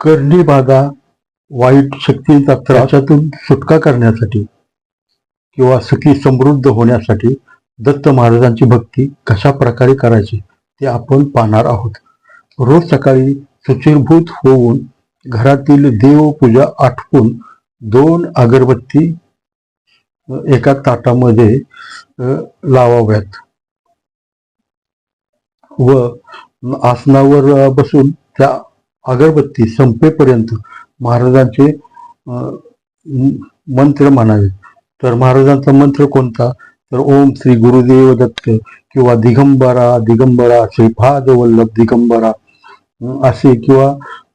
करणी बाधा वाईट शक्तींचा त्रासातून सुटका करण्यासाठी किंवा सुखी समृद्ध होण्यासाठी दत्त महाराजांची भक्ती कशा प्रकारे करायची ते आपण पाहणार आहोत. रोज सकाळी सुचिरभूत होऊन घरातील देवपूजा आटपून दोन अगरबत्ती एका ताटामध्ये लावाव्यात. व आसनावर बसून त्या अगरबत्ती संपेपर्यंत महाराजांचे मंत्र म्हणावे. तर महाराजांचा मंत्र कोणता? तर ओम श्री गुरुदेव दत्त किंवा दिगंबरा दिगंबरा श्रीपाद वल्लभ दिगंबरा असे किंवा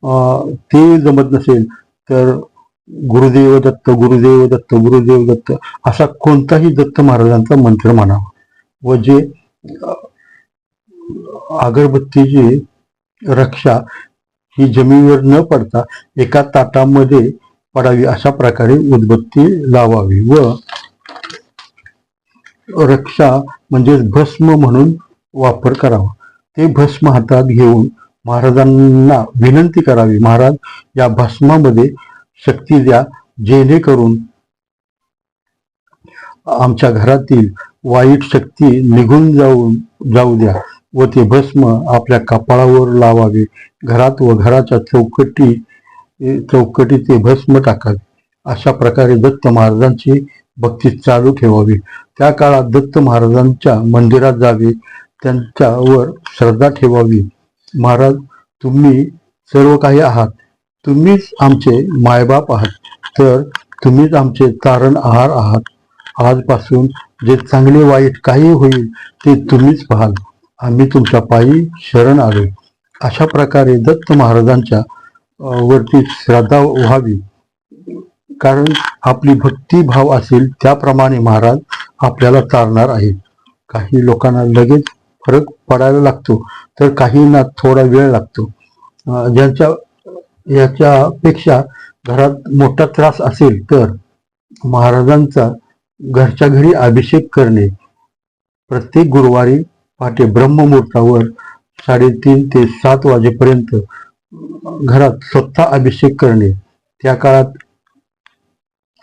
अं, ते जमत नसेल तर गुरुदेव दत्त गुरुदेव दत्त गुरुदेव दत्त असा कोणताही दत्त महाराजांचा मंत्र म्हणावा. व जे अगरबत्तीची रक्षा ही जमिनीवर न पडता एका ताटामध्ये पडावी अशा प्रकारे उदबत्ती लावावी व रक्षा म्हणजे भस्म म्हणून वापर करावा. ते भस्म हातात घेऊन महाराजांना विनंती करावी महाराज या भस्मामध्ये शक्ती द्या जेणेकरून आमच्या घरातील वाईट शक्ती निघून जाऊन जाऊ द्या. व ते भस्म आपल्या कपाळावर लावावे. घरात व घराच्या चौकटी चौकटी ते भस्म टाकावे. अशा प्रकारे दत्त महाराजांची भक्ती चालू ठेवावी. त्या काळात दत्त महाराजांच्या मंदिरात जावे. त्यांच्यावर श्रद्धा ठेवावी. महाराज तुम्ही सर्व काही आहात. तुम्हीच आमचे मायबाप आहात. तर तुम्हीच आमचे तारण आहार आहात. आजपासून जे चांगले वाईट काही होईल ते तुम्हीच पाहाल. आम्ही तुमच्या पायी शरण आलो. अशा प्रकारे दत्त महाराजांच्या वरती श्रद्धा व्हावी. कारण आपली भक्तिभाव असेल त्याप्रमाणे महाराज आपल्याला चालणार आहेत. काही लोकांना लगेच फरक पडायला लागतो तर काहींना थोडा वेळ लागतो. ज्यांच्या याच्यापेक्षा घरात मोठा त्रास असेल तर महाराजांचा घरच्या घरी अभिषेक करणे. प्रत्येक गुरुवारी पहाटे ब्रह्ममुहूर्तावर साडेतीन ते सात वाजेपर्यंत घरात स्वतः अभिषेक करणे. त्या काळात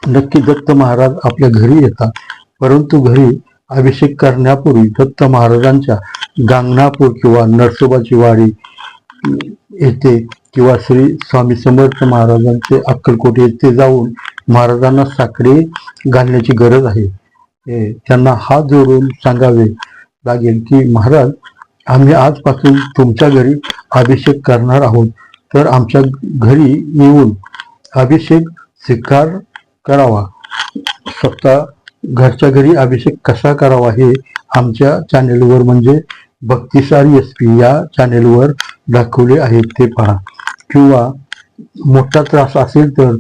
नक्की दत्त महाराज आपल्या घरी येतात. परंतु घरी अभिषेक करण्यापूर्वी दत्त महाराजांच्या गांगणापूर किंवा नरसोबाची वाडी येथे किंवा श्री स्वामी समर्थ महाराजांचे अक्कलकोट येथे जाऊन महाराजांना साकडे घालण्याची गरज आहे. हे त्यांना हात जोडून सांगावे लागेल की महाराज आम्ही आजपासून तुमच्या घरी अभिषेक करणार आहोत. तर आमच्या घरी येऊन अभिषेक स्वीकार करावा. स्वतः घरच्या घरी अभिषेक कसा करावा हे आमच्या चॅनेलवर म्हणजे भक्तिसार एस पी या चॅनेलवर दाखवले आहे ते पहा. किंवा मोठा त्रास असेल तर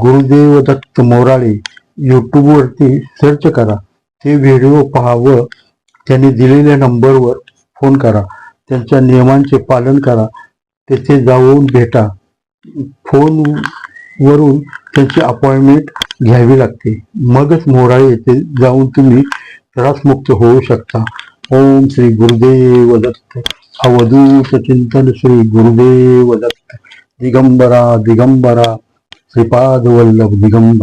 गुरुदेव दत्त मोराळे यूट्यूबवरती सर्च करा. ते व्हिडिओ पहा व त्यांनी दिलेल्या नंबरवर फोन करा. त्यांच्या नियमांचे पालन करा. तेथे जाऊन भेटा. फोन वरून त्यांची अपॉइंटमेंट घ्यावी लागते. मगच मोराळे येथे जाऊन तुम्ही त्रासमुक्त होऊ शकता. ओम श्री गुरुदेव दत्त. अवधूत चिंतन श्री गुरुदेव दत्त. दिगंबरा दिगंबरा. श्रीपाद वल्लभ दिगंबर.